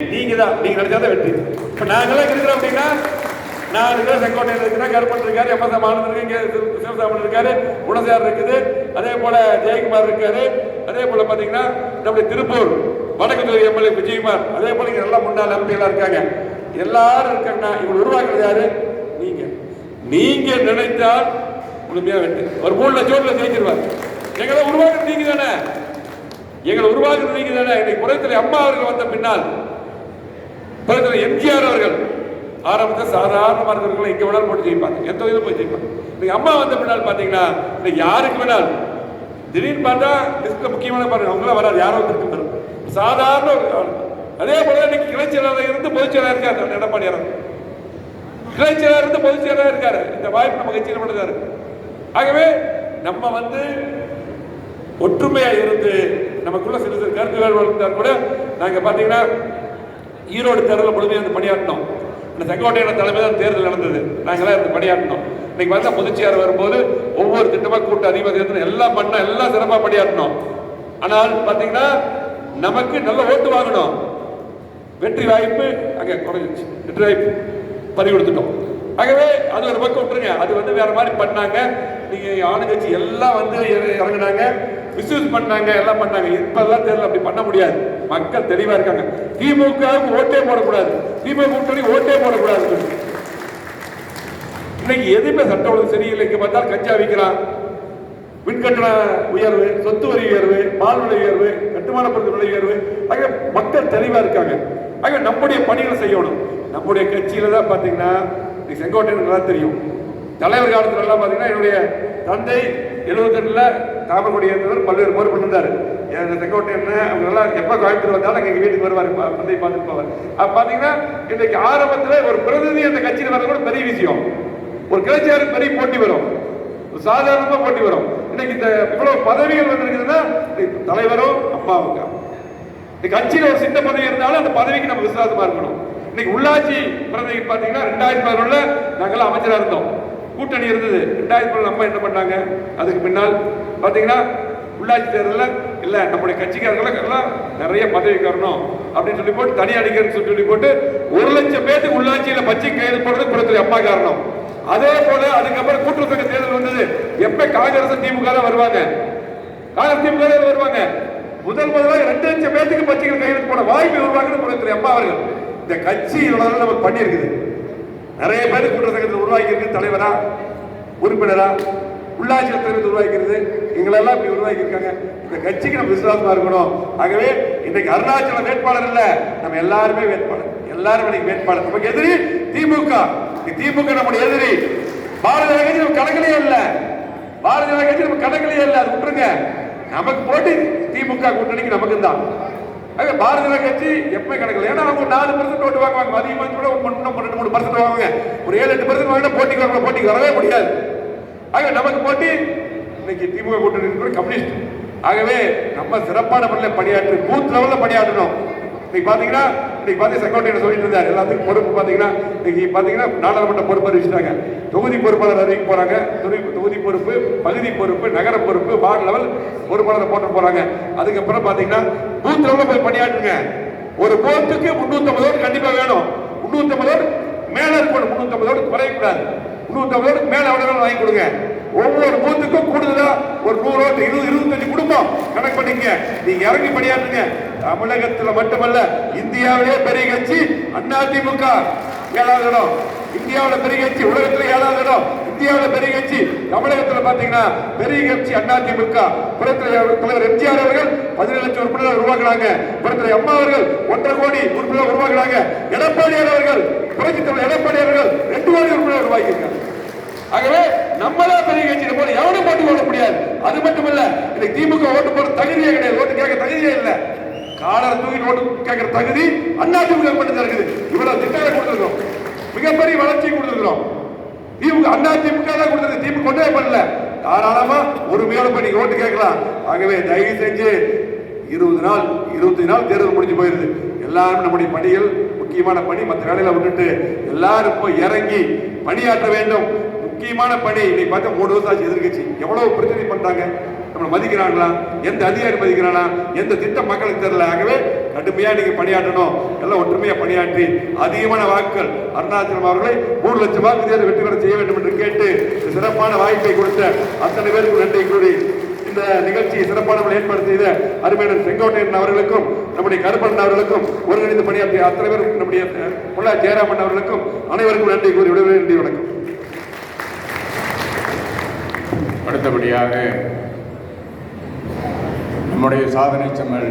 நீங்க தான் நீங்க நினைச்சாதான் வெற்றி. இப்ப நாங்கெல்லாம் இருக்கிறோம் அப்படின்னா நான் இருக்கிற செங்கோட்டையில் இருக்கிறேன் கருப்பன் இருக்காரு எம்எஸ் ஆனந்த் இருக்கு சிவசாமன் இருக்காரு குணசார் இருக்குது அதே போல ஜெயக்குமார் இருக்காரு அதே போல பாத்தீங்கன்னா நம்முடைய திருப்பூர் வடக்கு தொகுதி எம்எல்ஏ விஜயகுமார் அதே போல இங்க எல்லாம் முன்னாள் எம்பி இருக்காங்க. எல்லாரும் இருக்காங்கன்னா இவங்க உருவாக்குறது யாரு? நீங்க. நீங்க நினைத்தால் முழுமையா வெற்றி. ஒரு மூணு லட்சம் ஓட்டுல ஜெயிச்சிருவார். எங்களை உருவாக்குறது நீங்க தானே எங்களை உருவாக்குறது நீங்க தானே இன்னைக்கு குறைத்துல அம்மா அவர்கள் வந்த பின்னால் பிறகு எம்ஜிஆர் அவர்கள் ஆரம்பத்தில் சாதாரண இருக்கிறவங்களை எங்கே வேணாலும் போட்டு ஜெயிப்பாங்க. எந்த தொகுதியிலும் போய் ஜெயிப்பாங்க. இன்னைக்கு அம்மா வந்த பின்னால் பார்த்தீங்கன்னா இன்னைக்கு யாருக்கு வேணாலும் திடீர்னு பார்த்தா லிஸ்ட்ல முக்கியமான பாருங்க அவங்களாம் வராது. யாரோ ஒருத்தருக்கு வரும். சாதாரண ஒரு அதே போல இன்னைக்கு கிளைச்சலாளர் இருந்து பொதுச்செயலாக இருக்காரு எடப்பாடி அரசு கிளைச்சலாளர் இருந்து பொதுச்செயலாக இருக்காரு. இந்த வாய்ப்பு நம்ம கட்சியில் பண்ணுறாரு ஆகவே நம்ம வந்து ஒற்றுமையாக இருந்து நமக்குள்ள சிறு சிறு கருத்து வேறுபாடு இருந்தால் கூட நாங்கள் பார்த்தீங்கன்னா ஈரோடு தேர்தலில் முழுமையாக வந்து பணியாற்றினோம். இந்த செங்கோட்டையோட தலைமை தான் தேர்தல் நடந்தது. நாங்களாம் இருந்து பணியாற்றினோம். இன்னைக்கு வந்த பொதுச்சியார் வரும்போது ஒவ்வொரு திட்டமாக கூட்டு அதிபதி எல்லாம் பண்ணோம் எல்லாம் சிறப்பாக பணியாற்றினோம். ஆனால் பார்த்தீங்கன்னா நமக்கு நல்ல ஓட்டு வாங்கணும் வெற்றி வாய்ப்பு அங்கே குறைஞ்சிச்சு. வெற்றி வாய்ப்பு பறி கொடுத்துட்டோம். ஆகவே அது ஒரு பக்கம் விட்டுருங்க. அது வந்து வேற மாதிரி பண்ணாங்க. நீங்கள் ஆளுங்கட்சி எல்லாம் வந்து இறங்கினாங்க இறங்குனாங்க. மிஸ்யூஸ் பண்ணாங்க எல்லாம் பண்ணாங்க இப்பெல்லாம் தெரியல அப்படி பண்ண முடியாது. மக்கள் தெளிவா இருக்காங்க. திமுக ஓட்டே போடக்கூடாது. திமுக கூட்டணி ஓட்டே போடக்கூடாது இன்னைக்கு எதுவுமே சட்டம் ஒழுங்கு சரியில்லை. இங்க பார்த்தால் கஞ்சா விற்கிறான். மின்கட்டண உயர்வு சொத்து வரி உயர்வு பால் விலை உயர்வு கட்டுமான பொருட்கள் விலை உயர்வு. ஆக மக்கள் தெளிவா இருக்காங்க. ஆக நம்முடைய பணிகளை செய்யணும். நம்முடைய கட்சியில தான் பாத்தீங்கன்னா செங்கோட்டையன் நல்லா தெரியும். தலைவர் காலத்துல எல்லாம் பாத்தீங்கன்னா என்னுடைய தந்தை எழுபத்தெட்டுல தாமரக்குடி இருந்தவர் பல்வேறு போர் பண்ணிருந்தாரு என் செங்கோட்டையன் அவங்க எல்லாம் எப்ப கோயம்புத்தூர் வந்தாலும் எங்க வீட்டுக்கு வருவாரு பந்தை பார்த்துட்டு போவார். அப்ப பாத்தீங்கன்னா இன்னைக்கு ஆரம்பத்துல ஒரு பிரதிநிதி அந்த கட்சியில் வர கூட பெரிய விஷயம். ஒரு கிளைச்சியாருக்கு பெரிய போட்டி வரும். சாதாரணமாக சாதாரணமா போட்டி வரும். இன்னைக்கு இந்த இவ்வளவு பதவிகள் வந்திருக்குதுன்னா தலைவரும் அம்மாவுக்கு இந்த கட்சியில் ஒரு சின்ன பதவி இருந்தாலும் அந்த பதவிக்கு நம்ம விசுவாசமா இருக்கணும். இன்னைக்கு உள்ளாட்சி பிரதிநிதி பாத்தீங்கன்னா ரெண்டாயிரத்தி பதினொன்றில் நாங்கெல்லாம் அமைச்சரா இருந்தோம். கூட்டணி இருந்தது. ரெண்டாயிரத்தி பதினொன்று அம்மா என்ன பண்ணாங்க? அதுக்கு பின்னால் பார்த்தீங்கன்னா உள்ளாட்சி தேர்தலில் இல்லை நம்முடைய கட்சிக்காரர்களுக்கு நிறைய பதவி வரணும் அப்படின்னு சொல்லி போட்டு தனி அடிக்கிறேன்னு சொல்லி சொல்லி போட்டு ஒரு லட்சம் பேருக்கு உள்ளாட்சியில் பச்சை கையில் போடுறது புறத்துல அம்மா காரணம். அதே போல அதுக்கப்புறம் கூட்டுறவு தேர்தல் வந்தது. எப்ப காங்கிரஸ் திமுக தான் வருவாங்க? காங்கிரஸ் திமுக தான் வருவாங்க? முதல் முதலாக ரெண்டு லட்சம் பேருக்கு பச்சைகள் கையெழுத்து போட வாய்ப்பு உருவாக்குன்னு புறத்துல அம்மா அவர்கள். இந்த கட்சி இவ்வளவு நம்ம பண்ணியிருக்குது. நிறைய பேர் கூட்டுறவு சங்கத்தில் உருவாக்கி இருக்கு தலைவரா? உறுப்பினரா? உள்ளாட்சி தலைவர் உருவாக்கிறது எங்களெல்லாம் இப்படி உருவாக்கி இருக்காங்க இந்த கட்சிக்கு நம்ம விசுவாசமா இருக்கணும். ஆகவே இன்னைக்கு அருணாச்சல வேட்பாளர் இல்ல. நம்ம எல்லாருமே வேட்பாளர். எல்லாரும் இன்னைக்கு வேட்பாளர். நமக்கு எதிரி திமுக. திமுக நம்முடைய எதிரி. பாரதிய ஜனதா கட்சி நம்ம கணக்கிலே இல்ல. பாரதிய ஜனதா கட்சி நம்ம கணக்கிலே இல்ல. அது விட்டுருங்க. நமக்கு போட்டி. திமுக கூட்டணிக்கு நமக்கு தான் ஆக பாரதிய கட்சி எப்பவுமே கணக்கில் ஏன்னா அவங்க நாலு பர்சன்ட் ஓட்டு வாங்குவாங்க. அதிகமாக கூட ஒரு ரெண்டு பன்னெண்டு மூணு பர்சன்ட் வாங்குவாங்க. ஒரு ஏழு எட்டு பர்சன்ட் வாங்கினா போட்டிக்கு வரணும். போட்டிக்கு வரவே முடியாது. ஆக நமக்கு போட்டி இன்னைக்கு திமுக கூட்டணி கூட கம்யூனிஸ்ட். ஆகவே நம்ம சிறப்பான முறையில் பணியாற்றி பூத் லெவலில் பணியாற்றணும். இன்னைக்கு பாத்தீங்கன்னா இன்னைக்கு பார்த்து செக்ரட்டரி சொல்லிட்டு இருந்தார். எல்லாத்துக்கும் பொறுப்பு பார்த்தீங்கன்னா இன்னைக்கு பார்த்தீங்கன்னா நாடாளுமன்ற பொறுப்பு அறிவிச்சிட்டாங்க. தொகுதி பொறுப்பாளர் அறிவிக்க போறாங்க. தொகுதி தொகுதி பொறுப்பு பகுதி பொறுப்பு நகர பொறுப்பு வார்டு லெவல் பொறுப்பாளர் போட்டு போறாங்க. அதுக்கப்புறம் பார்த்தீங்கன்னா பூத் லெவல்ல போய் பணியாற்றுங்க. ஒரு போத்துக்கு முன்னூத்தி கண்டிப்பா வேணும். முன்னூத்தி மேல இருக்கணும். முன்னூத்தி குறையக்கூடாது. முன்னூத்தி மேல எவ்வளவு வாங்கி கொடுங்க. ஒவ்வொரு பூத்துக்கும் கூடுதலா ஒரு நூறு இருபது இருபத்தஞ்சு குடும்பம் கணக்கு பண்ணிக்க நீங்க இறங்கி பணியாற்றுங்க. தமிழகத்துல மட்டுமல்ல இந்தியாவிலே பெரிய கட்சி அதிமுக ஏழாவது இடம். இந்தியாவில் பெரிய கட்சி உலகத்துல ஏழாவது இடம். இந்தியாவில் பெரிய கட்சி. தமிழகத்தில் பாத்தீங்கன்னா பெரிய கட்சி அதிமுக. புறத்துல தலைவர் எம்ஜிஆர் அவர்கள் பதினேழு லட்சம் உறுப்பினர் உருவாக்குறாங்க புறத்தில் அம்மா அவர்கள் ஒன்றரை கோடி உறுப்பினர் உருவாக்குறாங்க எடப்பாடியார் அவர்கள் புரட்சி தலைவர் எடப்பாடி அவர்கள் ரெண்டு கோடி உறுப்பினர் உருவாக்கியிருக்காங்க. ஆகவே நம்மளா பெரிய கட்சி போல எவனும் போட்டு போட முடியாது. அது மட்டுமல்ல இன்னைக்கு திமுக ஓட்டு போட தகுதியே கிடையாது. ஓட்டு கேட்க தகுதியே இல்ல. காலரை தூக்கி ஓட்டு கேட்கிற தகுதி அண்ணா திமுக மட்டும் தான் இருக்குது. இவ்வளவு திட்டங்களை கொடுத்துருக்கோம் மிகப்பெரிய வளர்ச்சி கொடுத்துருக்கிறோம். திமுக அண்ணா திமுக தான் கொடுத்தது. திமுக கொண்டே பண்ணல. தாராளமா உரிமையோட பண்ணி ஓட்டு கேட்கலாம். ஆகவே தயவு செஞ்சு இருபது நாள் இருபத்தி நாள் தேர்தல் முடிஞ்சு போயிருது. எல்லாரும் நம்முடைய பணிகள் முக்கியமான பணி மற்ற வேலையில விட்டுட்டு எல்லாரும் போய் இறங்கி பணியாற்ற வேண்டும். முக்கியமான பணி இன்னைக்கு பார்த்தா மூணு வருஷம் ஆச்சு எதிர்கட்சி. எவ்வளவு பிரச்சனை பண்றாங்க நம்மளை மதிக்கிறாங்களா? எந்த அதிகாரி மதிக்கிறானா எந்த திட்டம் மக்களுக்கு தெரியல. ஆகவே கடுமையாக நீங்கள் பணியாற்றணும். எல்லாம் ஒற்றுமையாக பணியாற்றி அதிகமான வாக்குகள் அருணாச்சலம் அவர்களை மூணு லட்சம் வாக்கு தேர்தல் வெற்றி பெற செய்ய வேண்டும் என்று கேட்டு இந்த சிறப்பான வாய்ப்பை கொடுத்த அத்தனை பேருக்கு நன்றி கூறி இந்த நிகழ்ச்சியை சிறப்பான முறையில் ஏற்பாடு செய்த அருமையான செங்கோட்டையன் அவர்களுக்கும் நம்முடைய கருப்பண்ணன் அவர்களுக்கும் ஒருங்கிணைந்து பணியாற்றிய அத்தனை பேருக்கும் நம்முடைய முல்லா ஜெயராமன் அவர்களுக்கும் அனைவருக்கும் நன்றி கூறி விடுவேன் நன்றி வணக்கம். அடுத்தபடியாக நம்முடைய சாதனை செம்மல்.